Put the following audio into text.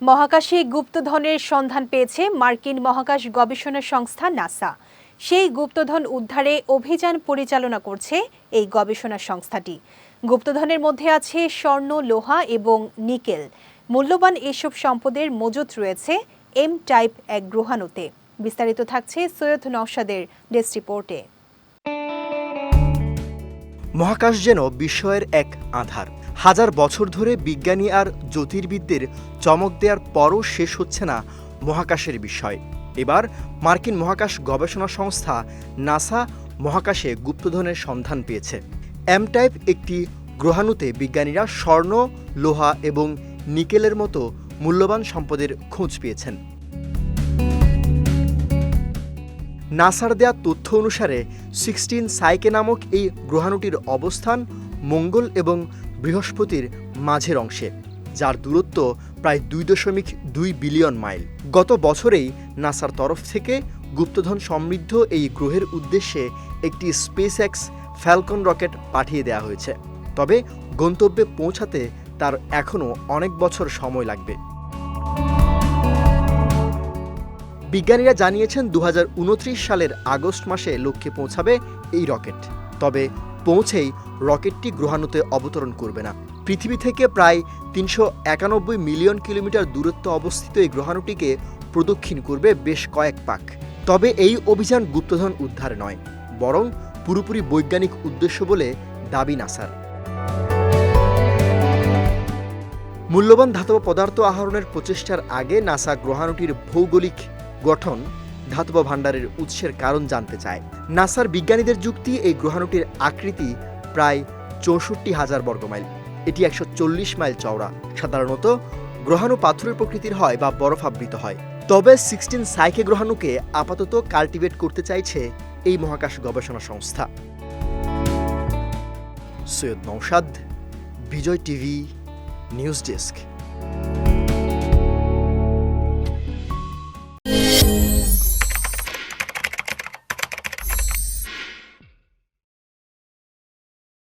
মহাকাশে গুপ্তধনের সন্ধান পেয়েছে মার্কিন মহাকাশ গবেষণা সংস্থা নাসা। সেই গুপ্তধন উদ্ধারে অভিযান পরিচালনা করছে এই গবেষণা সংস্থাটি। গুপ্তধনের মধ্যে আছে স্বর্ণ, লোহা এবং নিকেল। মূল্যবান এসব সম্পদের মজুত রয়েছে এম টাইপ এক গ্রহাণুতে। বিস্তারিত থাকছে সৈয়দ নওশাদের ডেস্ক রিপোর্টে। মহাকাশ যেন বিস্ময়ের এক আধার। হাজার বছর ধরে বিজ্ঞানী আর জ্যোতির্বিদদের চমক দেওয়ার পরও শেষ হচ্ছে না মহাকাশের বিষয়। এবার মার্কিন মহাকাশ গবেষণা সংস্থা নাসা মহাকাশে গুপ্তধনের সন্ধান পেয়েছে। এম টাইপ একটি গ্রহাণুতে বিজ্ঞানীরা স্বর্ণ, লোহা এবং নিকেলের মতো মূল্যবান সম্পদের খোঁজ পেয়েছেন। নাসার দেয়া তথ্য অনুসারে সিক্সটিন সাইকে নামক এই গ্রহাণুটির অবস্থান মঙ্গল এবং বৃহস্পতির মাঝের অংশে, যার দূরত্ব প্রায় দুই দশমিক দুই বিলিয়ন মাইল। গত বছরেই নাসার তরফ থেকে গুপ্তধন সমৃদ্ধ এই গ্রহের উদ্দেশ্যে একটি স্পেস এক্স ফ্যালকন রকেট পাঠিয়ে দেওয়া হয়েছে। তবে গন্তব্যে পৌঁছাতে তার এখনও অনেক বছর সময় লাগবে। বিজ্ঞানীরা জানিয়েছেন দু হাজার উনত্রিশ সালের আগস্ট মাসে লক্ষ্যে পৌঁছাবে এই রকেট। তবে পৌঁছেই রকেটটি গ্রহাণুতে অবতরণ করবে না। পৃথিবী থেকে প্রায় তিনশো একানব্বই মিলিয়ন কিলোমিটার দূরত্ব অবস্থিত এই গ্রহাণুটিকে প্রদক্ষিণ করবে বেশ কয়েক পাক। তবে এই অভিযান গুপ্তধন উদ্ধার নয়, বরং পুরোপুরি বৈজ্ঞানিক উদ্দেশ্য বলে দাবি নাসার। মূল্যবান ধাতব পদার্থ আহরণের প্রচেষ্টার আগে নাসা গ্রহাণুটির ভৌগোলিক গঠন ধাতব ভাণ্ডারের উৎসের কারণ জানতে চায়। নাসার বিজ্ঞানীদের যুক্তি এই গ্রহাণুটির আকৃতি প্রায় চৌষট্টি হাজার বর্গমাইল। এটি একশো চল্লিশ মাইল চওড়া। সাধারণত গ্রহাণু পাথরের প্রকৃতির হয় বা বরফ আবৃত হয়। তবে সিক্সটিন সাইকে গ্রহাণুকে আপাতত কাল্টিভেট করতে চাইছে এই মহাকাশ গবেষণা সংস্থা। Syed Naushad Bijoy TV, news desk.